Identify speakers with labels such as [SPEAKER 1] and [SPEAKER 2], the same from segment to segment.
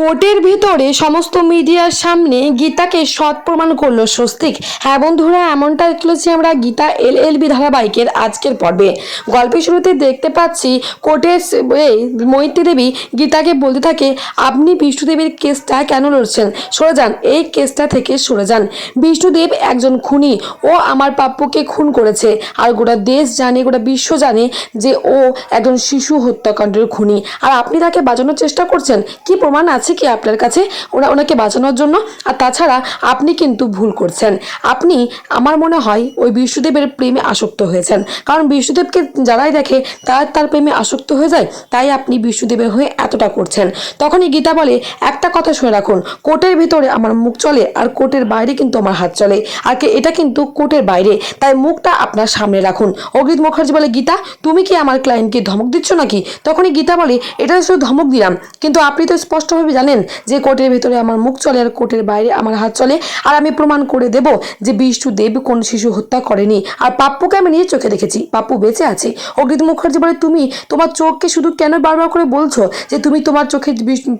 [SPEAKER 1] কোর্টের ভিতরে সমস্ত মিডিয়ার সামনে গীতাকে সৎ প্রমাণ করল স্বস্তিক। হ্যাঁ বন্ধুরা এমনটা চলেছি আমরা গীতা এল এল বি ধারাবাহিকের আজকের পর্বে। গল্পের শুরুতে দেখতে পাচ্ছি, কোর্টের মৈত্রী দেবী গীতাকে বলতে থাকে, আপনি বিষ্ণুদেবীর কেসটা কেন লড়ছেন? সরে যান, এই কেসটা থেকে সরে যান। বিষ্ণুদেব একজন খুনি, ও আমার পাপ্পুকে খুন করেছে। আর গোটা দেশ জানে, গোটা বিশ্ব জানে যে ও একজন শিশু হত্যাকাণ্ডের খুনি। আর আপনি তাকে বাঁচানোর চেষ্টা করছেন? কি প্রমাণ আছে? কি আপনার কাছে? ওরা ওনাকে বাঁচানোর জন্য। আর তাছাড়া আপনি কিন্তু ভুল করছেন। আপনি, আমার মনে হয়, ওই বিষ্ণুদেবের প্রেমে আসক্ত হয়েছেন। কারণ বিষ্ণুদেবকে যারাই দেখে তার তার প্রেমে আসক্ত হয়ে যায়। তাই আপনি বিষ্ণুদেবের হয়ে এতটা করছেন। তখনই গীতা বলে, একটা কথা শুনে রাখুন কোর্টের ভিতরে আমার মুখ চলে, আর কোর্টের বাইরে কিন্তু আমার হাত চলে। আর এটা কিন্তু কোর্টের বাইরে। তাই মুখটা আপনার সামনে রাখুন। অগ্রিত মুখার্জি বলে, গীতা, তুমি কি আমার ক্লায়েন্টকে ধমক দিচ্ছ নাকি? তখনই গীতা বলে, এটা শুধু ধমক দিলাম। কিন্তু আপনি তো স্পষ্টভাবে জানেন যে কোর্টের ভিতরে আমার মুখ চলে আর কোর্টের বাইরে আমার হাত চলে। আর আমি প্রমাণ করে দেব যে বিষ্ণু দেব কোন শিশু হত্যা করেনি। আর পাপ্পুকে আমি নিজের চোখে দেখেছি। পাপ্পু বেঁচে আছে। অগ্রিত মুখার্জি বলে তুমি তোমার চোখকে শুধু কেন বারবার করে বলছো যে তুমি তোমার চোখে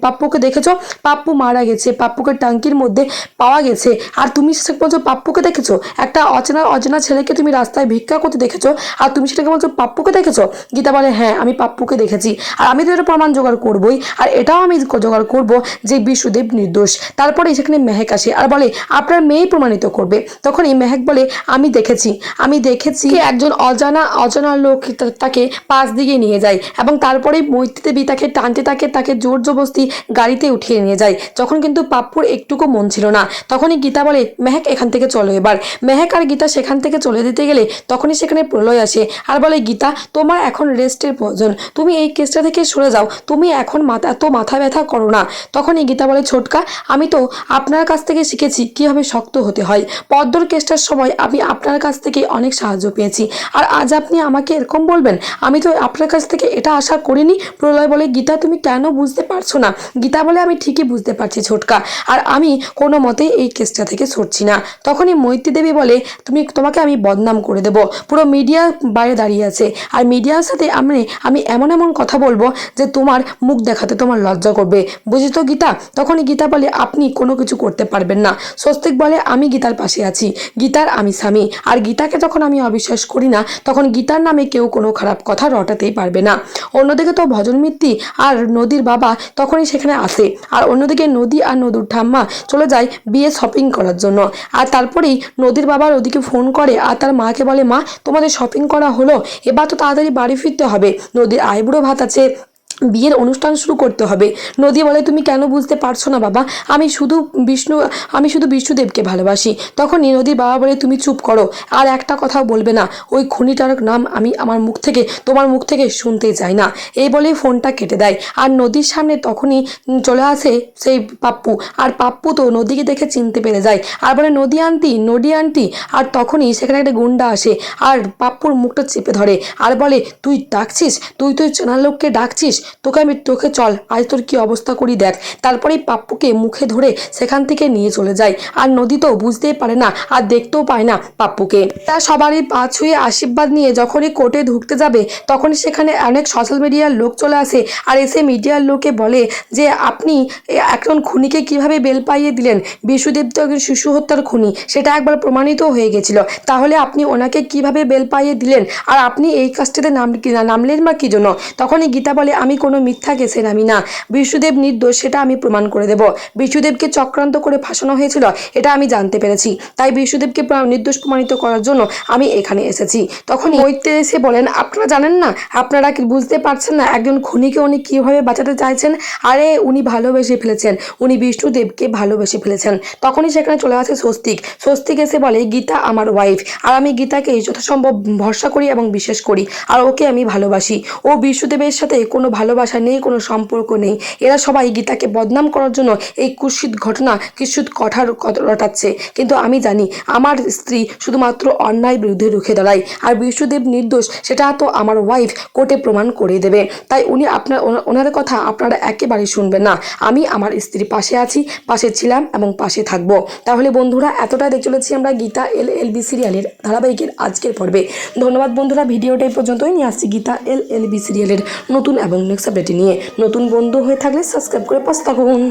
[SPEAKER 1] পাপ্পুকে দেখেছ? পাপ্পু মারা গেছে। পাপ্পুকে টাঙ্কির মধ্যে পাওয়া গেছে। আর তুমি বলছো পাপ্পুকে দেখেছ? একটা অচেনা অচেনা ছেলেকে তুমি রাস্তায় ভিক্ষা করতে দেখেছ? আর তুমি সেটাকে বলছো পাপ্পুকে দেখেছ? গীতা বলে হ্যাঁ আমি পাপ্পুকে দেখেছি। আর আমি তো এটা প্রমাণ জোগাড় করবই। আর এটাও আমি জোগাড় করব যে বিষ্ণুদেব নির্দোষ। তারপরে সেখানে মেহেক আসে আর বলে, আপনার মেয়ে প্রমাণিত করবে। তখন এই মেহেক বলে, আমি দেখেছি। আমি দেখেছি একজন অজানা অজানা লোক তাকে পাশ দিকে নিয়ে যায় এবং তারপরে মৈত্রী তাকে টানতে তাকে তাকে জোর জবস্তি গাড়িতে উঠিয়ে নিয়ে যায়। যখন কিন্তু পাপ্পুর একটুকু মন ছিল না, তখনই গীতা বলে, মেহেক এখান থেকে চলো এবার। মেহেক আর গীতা সেখান থেকে চলে দিতে গেলে তখনই সেখানে প্রলয় আসে আর বলে, গীতা, তোমার এখন রেস্টের প্রয়োজন। তুমি এই কেসটা থেকে সরে যাও। তুমি এখন মাথা, এত মাথা ব্যথা করো না। তখনই গীতা বলে, ছোটকা, আমি তো আপনার কাছ থেকে শিখেছি কীভাবে শক্ত হতে হয়। পদ্মর কেসটার সময় আমি আপনার কাছ থেকে অনেক সাহায্য পেয়েছি। আর আজ আপনি আমাকে এরকম বলবেন, আমি তো আপনার কাছ থেকে এটা আশা করিনি। প্রলয় বলে, গীতা, তুমি কেন বুঝতে পারছ না? গীতা বলে, আমি ঠিকই বুঝতে পারছি, ছোটকা। আর আমি কোনো মতেই এই কেসটা থেকে সরছি না। তখনই মৈত্রী দেবী বলে, তুমি, তোমাকে আমি বদনাম করে দেব। পুরো মিডিয়া বাইরে দাঁড়িয়ে আছে। আর মিডিয়ার সাথে আমি আমি এমন এমন কথা বলব যে তোমার মুখ দেখাতে তোমার লজ্জা করবে। বুঝি তো গীতা? তখনই গীতা বলে, আপনি কোনো কিছু করতে পারবেন না। স্বস্তিক বলে, আমি গীতার পাশে আছি। গীতার আমি স্বামী। আর গীতাকে যখন আমি অবিশ্বাস করি না, তখন গীতার নামে কেউ কোনো খারাপ কথা রটাতেই পারবে না। অন্যদিকে তো ভজন মিত্তি আর নদীর বাবা তখনই সেখানে আসে। আর অন্যদিকে নদী আর নদুর ঠাম্মা চলে যায় বিয়ে শপিং করার জন্য। আর তারপরেই নদীর বাবার ওদিকে ফোন করে, আর তার মাকে বলে, মা, তোমাদের শপিং করা হলো। এবার তো তাড়াতাড়ি বাড়ি ফিরতে হবে। নদীর আইবুড়ো ভাত আছে বিয়ের অনুষ্ঠান শুরু করতে হবে। নদী বলে, তুমি কেন বুঝতে পারছ না বাবা? আমি শুধু বিষ্ণু, আমি শুধু বিষ্ণুদেবকে ভালোবাসি। তখন নদীর বাবা বলে, তুমি চুপ করো, আর একটা কথাও বলবে না। ওই খুনিটার নাম আমি আমার মুখ থেকে, তোমার মুখ থেকে শুনতে চাই না। এই বলে ফোনটা কেটে দেয়। আর নদীর সামনে তখনই চলে আসে সেই পাপ্পু। আর পাপ্পু তো নদীকে দেখে চিনতে পেরে যায়। আর বলে, নদী আন্টি নদী আন্টি। আর তখনই সেখানে একটা গুন্ডা আসে। আর পাপ্পুর মুখটা চেপে ধরে। আর বলে, তুই ডাকছিস? তুই তুই চেনার লোককে ডাকছিস? তোকে আমি তোকে চল, আজ তোর কি অবস্থা করি দেখ। তারপরেই পাপ্পুকে মুখে ধরে সেখান থেকে নিয়ে চলে যায়। আর নদী তো বুঝতেই পারে না, আর দেখতেও পায় না পাপ্পুকে। তা সবারই পা ছুঁয়ে আশীর্বাদ নিয়ে যখনই কোর্টে ঢুকতে যাবে, তখনই সেখানে অনেক সোশ্যাল মিডিয়ার লোক চলে আসে। আর এসে মিডিয়ার লোকে বলে যে, আপনি একজন খুনিকে কীভাবে বেল পাইয়ে দিলেন? বিশুদেব তো একজন শিশু হত্যার খুনি। সেটা একবার প্রমাণিত হয়ে গেছিল। তাহলে আপনি ওনাকে কীভাবে বেল পাইয়ে দিলেন? আর আপনি এই কাজটাতে নাম, নামলেন বা কি জন্য? তখনই গীতা বলে, আমি কোনো মিথ্যা কেসে নামি না বিষ্ণুদেব নির্দোষ, সেটা আমি প্রমাণ করে দেব। বিষ্ণুদেবকে চক্রান্ত করে ফাঁসানো হয়েছিল, এটা আমি জানতে পেরেছি। তাই বিষ্ণুদেবকে নির্দোষ প্রমাণিত করার জন্য আমি এখানে এসেছি। তখন মৈত্রে এসে বলেন, আপনারা জানেন না? আপনারা বুঝতে পারছেন না একজন খুনিকে উনি কীভাবে বাঁচাতে চাইছেন? আরে, উনি ভালোবেসে ফেলেছেন। উনি বিষ্ণুদেবকে ভালোবেসে ফেলেছেন। তখনই সেখানে চলে আসে স্বস্তিক। স্বস্তিক এসে বলে, গীতা আমার ওয়াইফ আর আমি গীতাকে যথাসম্ভব ভরসা করি এবং বিশ্বাস করি, আর ওকে আমি ভালোবাসি। ও বিষ্ণুদেবের সাথে কোনো ভালোবাসা নেই, কোনো সম্পর্ক নেই। এরা সবাই গীতাকে বদনাম করার জন্য এই কুৎসিত ঘটনা কিচ্ছুত কঠার রটাচ্ছে। কিন্তু আমি জানি, আমার স্ত্রী শুধুমাত্র অন্যায় বিরুদ্ধে রুখে দাঁড়ায়। আর বিষ্ণুদেব নির্দোষ, সেটা তো আমার ওয়াইফ কোর্টে প্রমাণ করে দেবে। তাই উনি আপনার ওনার কথা আপনারা একেবারেই শুনবেন না। আমি আমার স্ত্রীর পাশে আছি, পাশে ছিলাম এবং পাশে থাকব। তাহলে বন্ধুরা এতটা দেখে চলেছি আমরা গীতা এল এল বি সিরিয়ালের ধারাবাহিকের আজকের পর্বে। ধন্যবাদ বন্ধুরা, ভিডিওটা এই পর্যন্তই। নিয়ে আসছি গীতা এল এল বি সিরিয়ালের নতুন এবং আপডেট নিয়ে নতুন বন্ধু হয়ে থাকলে সাবস্ক্রাইব করে পাশে থাকুন